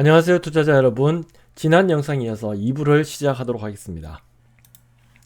안녕하세요 투자자 여러분. 지난 영상에 이어서 2부를 시작하도록 하겠습니다.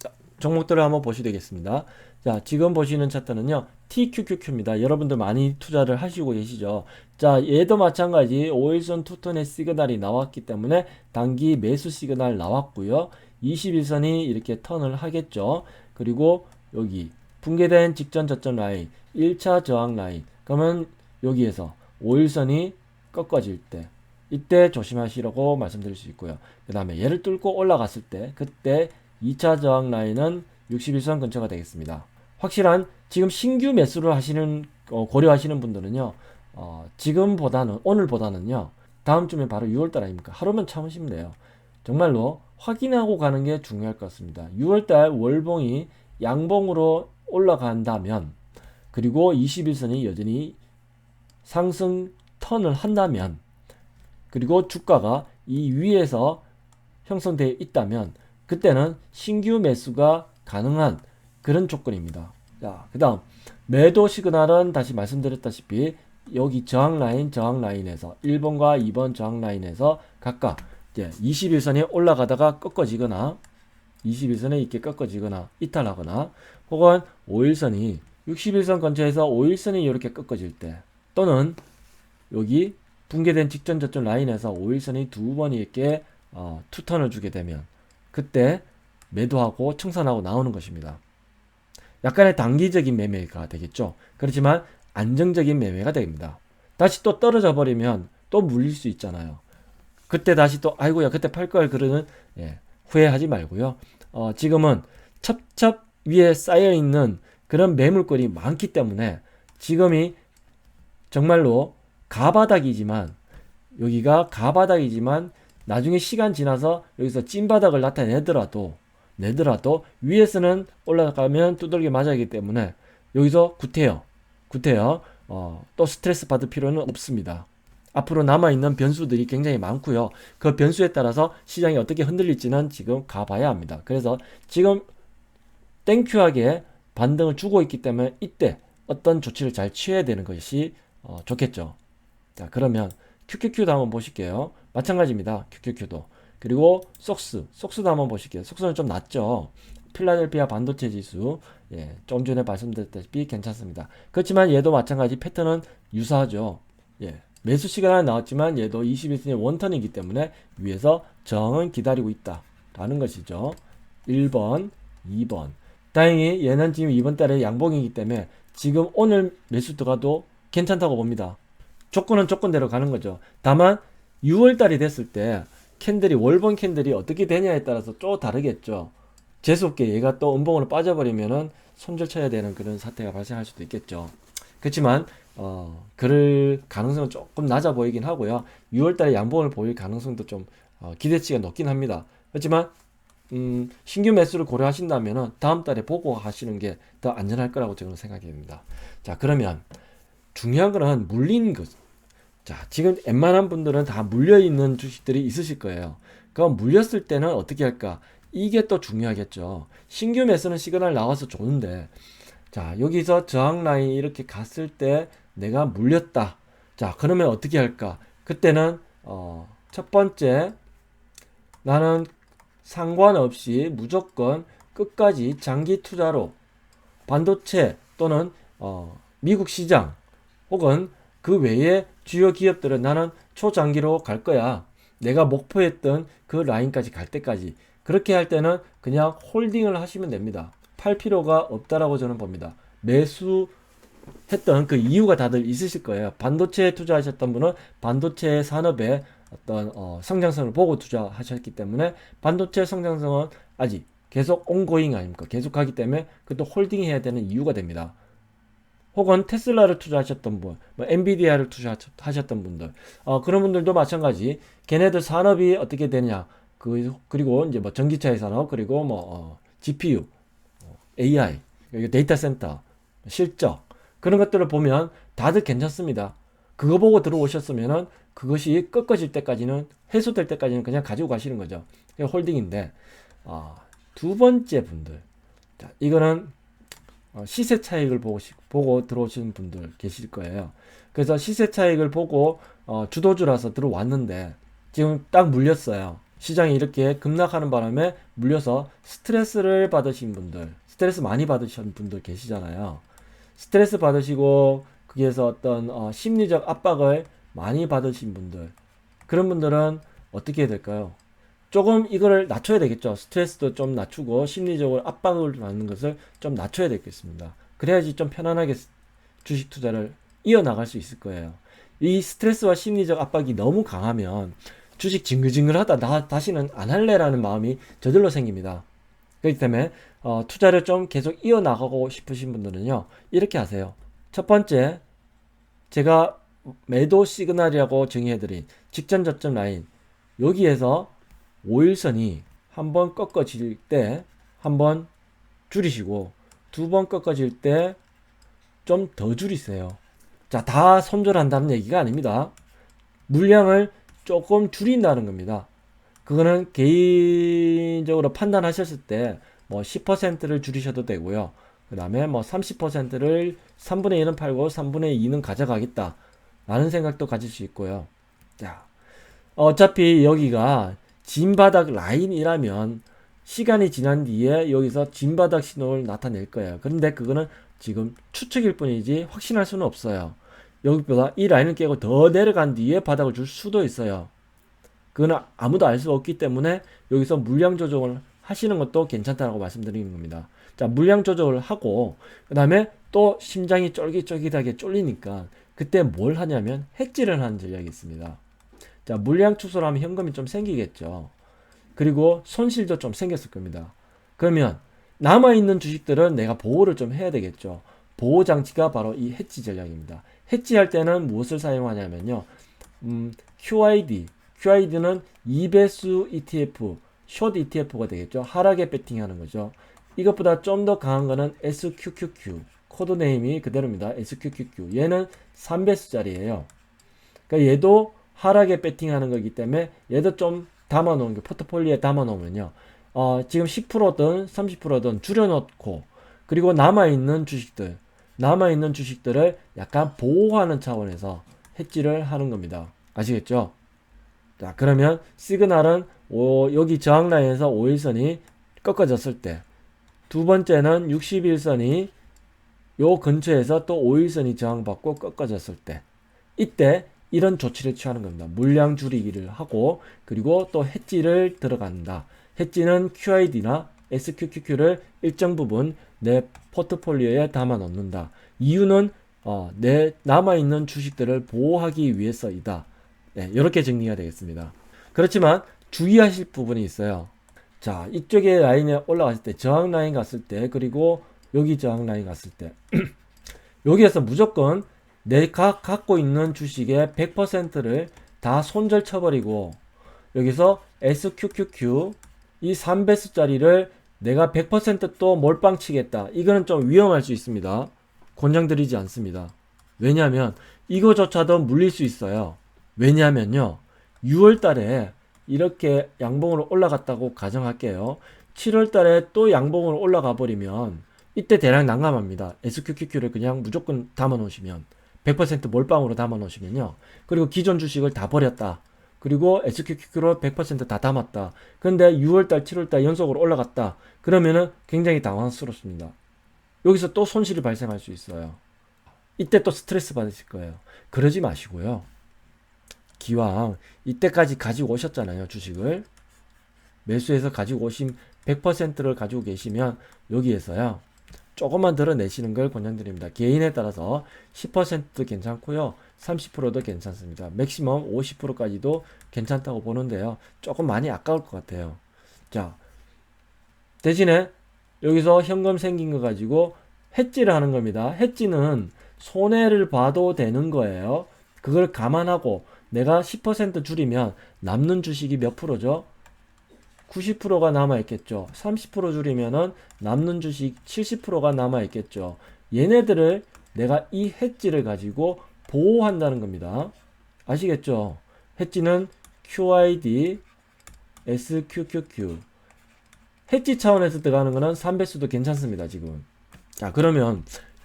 자, 종목들을 한번 보시면 되겠습니다. 자 지금 보시는 차트는요 TQQQ입니다. 여러분들 많이 투자를 하시고 계시죠? 자 얘도 마찬가지 5일선 투턴의 시그널이 나왔기 때문에 단기 매수 시그널 나왔고요. 21선이 이렇게 턴을 하겠죠? 그리고 여기 붕괴된 직전 저점 라인 1차 저항 라인. 그러면 여기에서 5일선이 꺾어질 때 이때 조심하시라고 말씀드릴 수 있고요. 그 다음에 얘를 뚫고 올라갔을 때 그때 2차 저항 라인은 61선 근처가 되겠습니다. 확실한 지금 신규 매수를 하시는 어, 고려하시는 분들은요. 어, 지금보다는 오늘보다는요. 다음 주면 바로 6월달 아닙니까? 하루만 참으시면 돼요. 정말로 확인하고 가는 게 중요할 것 같습니다. 6월달 월봉이 양봉으로 올라간다면 그리고 21선이 여전히 상승 턴을 한다면 그리고 주가가 이 위에서 형성되어 있다면 그때는 신규 매수가 가능한 그런 조건입니다. 자, 그 다음 매도 시그널은 다시 말씀드렸다시피 여기 저항 라인, 저항 라인에서 1번과 2번 저항 라인에서 각각 이제 21선에 올라가다가 꺾어지거나 21선에 이렇게 꺾어지거나 이탈하거나 혹은 5일선이 61선 근처에서 5일선이 이렇게 꺾어질 때 또는 여기 붕괴된 직전 저점 라인에서 5일선이 두 번이 이렇게 어, 투턴을 주게 되면 그때 매도하고 청산하고 나오는 것입니다. 약간의 단기적인 매매가 되겠죠. 그렇지만 안정적인 매매가 됩니다. 다시 또 떨어져 버리면 또 물릴 수 있잖아요. 그때 다시 또 아이고야 그때 팔 걸 그러는 예, 후회하지 말고요. 어, 지금은 첩첩 위에 쌓여 있는 그런 매물권이 많기 때문에 지금이 정말로 가바닥이지만 여기가 가바닥이지만 나중에 시간 지나서 여기서 찐바닥을 나타내더라도 내더라도 위에서는 올라가면 두들겨 맞아야하기 때문에 여기서 구태여 구태여 어, 또 스트레스 받을 필요는 없습니다. 앞으로 남아있는 변수들이 굉장히 많고요. 그 변수에 따라서 시장이 어떻게 흔들릴지는 지금 가봐야 합니다. 그래서 지금 땡큐하게 반등을 주고 있기 때문에 이때 어떤 조치를 잘 취해야 되는 것이 어, 좋겠죠. 자, 그러면 QQQ도 한번 보실게요. 마찬가지입니다. QQQ도. 그리고 속스, 속스도 한번 보실게요. 속스는 좀 낮죠. 필라델피아 반도체 지수, 예, 좀 전에 말씀드렸다시피 괜찮습니다. 그렇지만 얘도 마찬가지 패턴은 유사하죠. 예, 매수 시간은 나왔지만 얘도 21선의 원턴이기 때문에 위에서 저항은 기다리고 있다. 라는 것이죠. 1번, 2번. 다행히 얘는 지금 이번 달에 양봉이기 때문에 지금 오늘 매수 들어가도 괜찮다고 봅니다. 조건은 조건대로 가는 거죠. 다만 6월 달이 됐을 때 캔들이 월봉 캔들이 어떻게 되냐에 따라서 또 다르겠죠. 재수없게 얘가 또 음봉으로 빠져버리면은 손절 쳐야 되는 그런 사태가 발생할 수도 있겠죠. 그렇지만 어 그럴 가능성은 조금 낮아 보이긴 하고요. 6월 달에 양봉을 보일 가능성도 좀 어, 기대치가 높긴 합니다. 그렇지만 음, 신규 매수를 고려하신다면은 다음 달에 보고 하시는 게 더 안전할 거라고 저는 생각이 됩니다. 자, 그러면 중요한 거는 물린 것. 자, 지금 웬만한 분들은 다 물려있는 주식들이 있으실 거예요. 그럼 물렸을 때는 어떻게 할까? 이게 또 중요하겠죠. 신규 매수는 시그널 나와서 좋은데, 자, 여기서 저항 라인 이렇게 갔을 때 내가 물렸다. 자, 그러면 어떻게 할까? 그때는, 어, 첫 번째, 나는 상관없이 무조건 끝까지 장기 투자로 반도체 또는 어, 미국 시장 혹은 그 외에 주요 기업들은 나는 초장기로 갈 거야. 내가 목표했던 그 라인까지 갈 때까지. 그렇게 할 때는 그냥 홀딩을 하시면 됩니다. 팔 필요가 없다라고 저는 봅니다. 매수 했던 그 이유가 다들 있으실 거예요. 반도체에 투자하셨던 분은 반도체 산업의 어떤 어, 성장성을 보고 투자하셨기 때문에 반도체 성장성은 아직 계속 온고잉 아닙니까? 계속 하기 때문에 그것도 홀딩해야 되는 이유가 됩니다. 혹은 테슬라를 투자하셨던 분, 뭐 엔비디아를 투자하셨던 분들, 어, 그런 분들도 마찬가지. 걔네들 산업이 어떻게 되냐, 그 그리고 이제 뭐 전기차의 산업, 그리고 뭐 어, GPU, 어, AI, 데이터 센터, 실적 그런 것들을 보면 다들 괜찮습니다. 그거 보고 들어오셨으면은 그것이 꺾어질 때까지는 해소될 때까지는 그냥 가지고 가시는 거죠. 홀딩인데 어, 두 번째 분들, 자, 이거는 어, 시세 차익을 보고, 보고 들어오시는 분들 계실 거예요. 그래서 시세 차익을 보고 어, 주도주라서 들어왔는데 지금 딱 물렸어요. 시장이 이렇게 급락하는 바람에 물려서 스트레스를 받으신 분들, 스트레스 많이 받으신 분들 계시잖아요. 스트레스 받으시고 거기에서 어떤 어, 심리적 압박을 많이 받으신 분들, 그런 분들은 어떻게 해야 될까요? 조금 이거를 낮춰야 되겠죠. 스트레스도 좀 낮추고 심리적으로 압박을 받는 것을 좀 낮춰야 되겠습니다. 그래야지 좀 편안하게 주식 투자를 이어나갈 수 있을 거예요. 이 스트레스와 심리적 압박이 너무 강하면 주식 징글징글하다 나 다시는 안 할래라는 마음이 저절로 생깁니다. 그렇기 때문에 어, 투자를 좀 계속 이어나가고 싶으신 분들은요 이렇게 하세요. 첫 번째 제가 매도 시그널이라고 정의해드린 직전 저점 라인 여기에서 5일선이 한 번 꺾어질 때 한 번 줄이시고 두 번 꺾어질 때 좀 더 줄이세요. 자, 다 손절한다는 얘기가 아닙니다. 물량을 조금 줄인다는 겁니다. 그거는 개인적으로 판단하셨을 때 뭐 10%를 줄이셔도 되고요. 그 다음에 뭐 30%를 3분의 1은 팔고 3분의 2는 가져가겠다. 라는 생각도 가질 수 있고요. 자, 어차피 여기가 진바닥 라인이라면 시간이 지난 뒤에 여기서 진바닥 신호를 나타낼 거예요. 그런데 그거는 지금 추측일 뿐이지 확신할 수는 없어요. 여기보다 이 라인을 깨고 더 내려간 뒤에 바닥을 줄 수도 있어요. 그거는 아무도 알 수 없기 때문에 여기서 물량 조정을 하시는 것도 괜찮다라고 말씀드리는 겁니다. 자, 물량 조정을 하고 그 다음에 또 심장이 쫄깃쫄깃하게 쫄리니까 그때 뭘 하냐면 해지를 하는 전략이 있습니다. 자, 물량 축소를 하면 현금이 좀 생기겠죠. 그리고 손실도 좀 생겼을 겁니다. 그러면 남아있는 주식들은 내가 보호를 좀 해야 되겠죠. 보호 장치가 바로 이 해지 전략입니다. 해지할 때는 무엇을 사용하냐면요. 음, QID. QID는 2배수 ETF, 숏 ETF가 되겠죠. 하락에 배팅하는 거죠. 이것보다 좀 더 강한 거는 SQQQ. 코드 네임이 그대로입니다. SQQQ. 얘는 3배수짜리예요. 그러니까 얘도 하락에 배팅하는 거기 때문에 얘도 좀 담아 놓은 게 포트폴리오에 담아 놓으면요. 어, 지금 10%든 30%든 줄여 놓고 그리고 남아 있는 주식들 남아 있는 주식들을 약간 보호하는 차원에서 해지를 하는 겁니다. 아시겠죠? 자, 그러면 시그널은 오, 여기 저항 라인에서 5일선이 꺾어졌을 때, 두 번째는 61선이 요 근처에서 또 5일선이 저항받고 꺾어졌을 때, 이때 이런 조치를 취하는 겁니다. 물량 줄이기를 하고, 그리고 또 해지를 들어간다. 해지는 QID나 SQQQ를 일정 부분 내 포트폴리오에 담아 놓는다. 이유는 어, 내 남아있는 주식들을 보호하기 위해서이다. 네, 이렇게 정리가 되겠습니다. 그렇지만 주의하실 부분이 있어요. 자, 이쪽에 라인에 올라갔을 때, 저항 라인 갔을 때, 그리고 여기 저항 라인 갔을 때, 여기에서 무조건 내가 갖고 있는 주식의 100%를 다 손절 쳐버리고, 여기서 SQQQ, 이 3배수짜리를 내가 100%또 몰빵 치겠다. 이거는 좀 위험할 수 있습니다. 권장드리지 않습니다. 왜냐하면 이거조차도 물릴 수 있어요. 왜냐하면요. 6월 달에 이렇게 양봉으로 올라갔다고 가정할게요. 7월 달에 또 양봉으로 올라가 버리면 이때 대략 난감합니다. SQQQ를 그냥 무조건 담아 놓으시면 100% 몰빵으로 담아 놓으시면요. 그리고 기존 주식을 다 버렸다. 그리고 SQQQ로 100%다 담았다. 근데 6월달, 7월달 연속으로 올라갔다. 그러면은 굉장히 당황스럽습니다. 여기서 또 손실이 발생할 수 있어요. 이때 또 스트레스 받으실 거예요. 그러지 마시고요. 기왕 이때까지 가지고 오셨잖아요, 주식을. 매수해서 가지고 오신 100%를 가지고 계시면 여기에서요. 조금만 드러내시는 걸 권장드립니다. 개인에 따라서 10%도 괜찮고요. 30%도 괜찮습니다. 맥시멈 50%까지도 괜찮다고 보는데요. 조금 많이 아까울 것 같아요. 자, 대신에 여기서 현금 생긴 거 가지고 해지를 하는 겁니다. 해지는 손해를 봐도 되는 거예요. 그걸 감안하고 내가 10% 줄이면 남는 주식이 몇 프로죠? 90%가 남아 있겠죠. 30% 줄이면은 남는 주식 70%가 남아 있겠죠. 얘네들을 내가 이 해지를 가지고 보호한다는 겁니다. 아시겠죠? 해지는 QID, SQQQ. 해지 차원에서 들어가는 거는 3배수도 괜찮습니다, 지금. 자, 그러면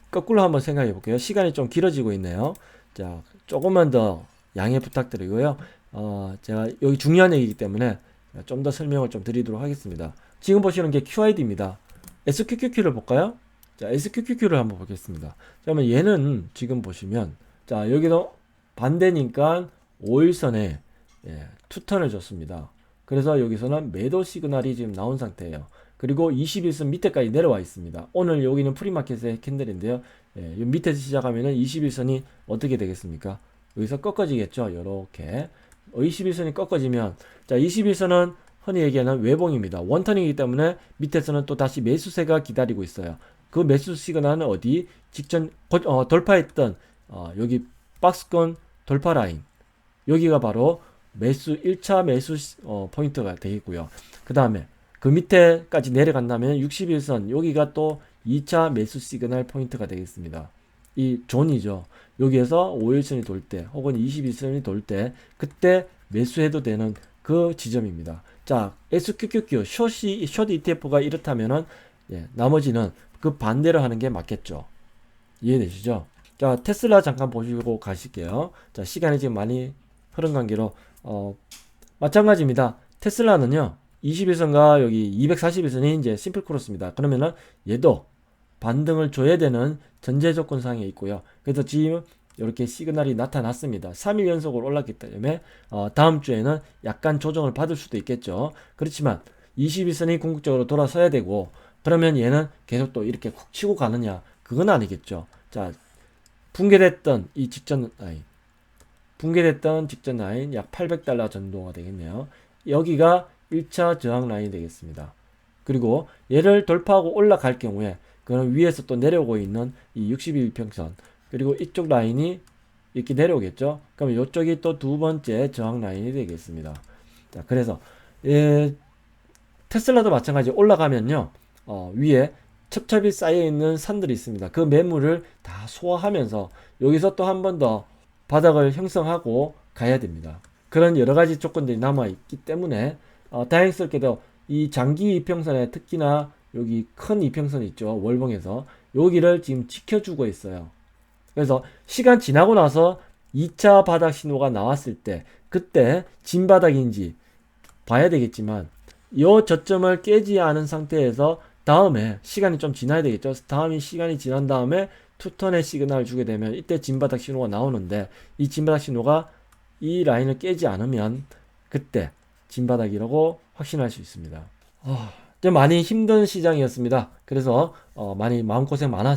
거꾸로 한번 생각해 볼게요. 시간이 좀 길어지고 있네요. 자, 조금만 더 양해 부탁드리고요. 어, 제가 여기 중요한 얘기이기 때문에 좀 더 설명을 좀 드리도록 하겠습니다. 지금 보시는 게 QID입니다. SQQQ를 볼까요? 자, SQQQ를 한번 보겠습니다. 그러면 얘는 지금 보시면 자, 여기도 반대니까 5일선에 예, 투턴을 줬습니다. 그래서 여기서는 매도 시그널이 지금 나온 상태예요. 그리고 21선 밑에까지 내려와 있습니다. 오늘 여기는 프리마켓의 캔들인데요. 예, 이 밑에서 시작하면은 21선이 어떻게 되겠습니까? 여기서 꺾어지겠죠. 이렇게 21선이 꺾어지면 자 21선은 흔히 얘기하는 외봉입니다. 원턴이기 때문에 밑에서는 또 다시 매수세가 기다리고 있어요. 그 매수 시그널은 어디 직전 거- 어, 돌파했던 어, 여기 박스권 돌파 라인 여기가 바로 매수 1차 매수 시- 어, 포인트가 되겠고요. 그 다음에 그 밑에까지 내려간다면 61선 여기가 또 2차 매수 시그널 포인트가 되겠습니다. 이 존이죠. 여기에서 5일선이 돌 때 혹은 21선이 돌 때 그때 매수해도 되는 그 지점입니다. 자, SQQQ 숏이 숏 ETF가 이렇다면은 예, 나머지는 그 반대로 하는 게 맞겠죠. 이해되시죠? 자, 테슬라 잠깐 보시고 가실게요. 자, 시간이 지금 많이 흐른 관계로 어, 마찬가지입니다. 테슬라는요. 21선과 여기 241선이 이제 심플 크로스입니다. 그러면은 얘도 반등을 줘야 되는 전제 조건상에 있고요. 그래서 지금 이렇게 시그널이 나타났습니다. 3일 연속으로 올랐기 때문에 어, 다음 주에는 약간 조정을 받을 수도 있겠죠. 그렇지만 21선이 궁극적으로 돌아서야 되고 그러면 얘는 계속 또 이렇게 쿡 치고 가느냐 그건 아니겠죠. 자 붕괴됐던 이 직전 라인 붕괴됐던 직전 라인 약 800달러 정도가 되겠네요. 여기가 1차 저항 라인이 되겠습니다. 그리고 얘를 돌파하고 올라갈 경우에 그는 위에서 또 내려오고 있는 이 61평선 그리고 이쪽 라인이 이렇게 내려오겠죠. 그럼 이쪽이 또 두 번째 저항 라인이 되겠습니다. 자, 그래서 예, 테슬라도 마찬가지 올라가면요. 어, 위에 첩첩이 쌓여 있는 산들이 있습니다. 그 매물을 다 소화하면서 여기서 또 한 번 더 바닥을 형성하고 가야 됩니다. 그런 여러 가지 조건들이 남아 있기 때문에 어, 다행스럽게도 이 장기 이평선에 특히나 여기 큰 이평선 있죠 월봉에서 여기를 지금 지켜주고 있어요. 그래서 시간 지나고 나서 2차 바닥 신호가 나왔을 때 그때 진바닥인지 봐야 되겠지만 이 저점을 깨지 않은 상태에서 다음에 시간이 좀 지나야 되겠죠. 다음이 시간이 지난 다음에 투턴의 시그널을 주게 되면 이때 진바닥 신호가 나오는데 이 진바닥 신호가 이 라인을 깨지 않으면 그때 진바닥이라고 확신할 수 있습니다. 아, 좀 많이 힘든 시장이었습니다. 그래서 어, 많이 마음고생 많아,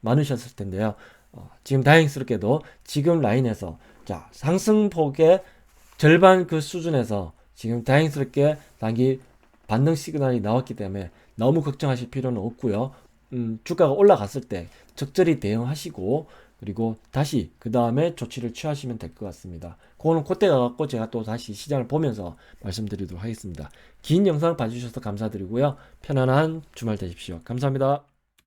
많으셨을 텐데요. 어, 지금 다행스럽게도 지금 라인에서 자 상승폭의 절반 그 수준에서 지금 다행스럽게 단기 반등 시그널이 나왔기 때문에 너무 걱정하실 필요는 없고요. 음, 주가가 올라갔을 때 적절히 대응하시고 그리고 다시 그 다음에 조치를 취하시면 될 것 같습니다. 그거는 그때 가갖고 제가 또 다시 시장을 보면서 말씀드리도록 하겠습니다. 긴 영상 봐주셔서 감사드리고요. 편안한 주말 되십시오. 감사합니다.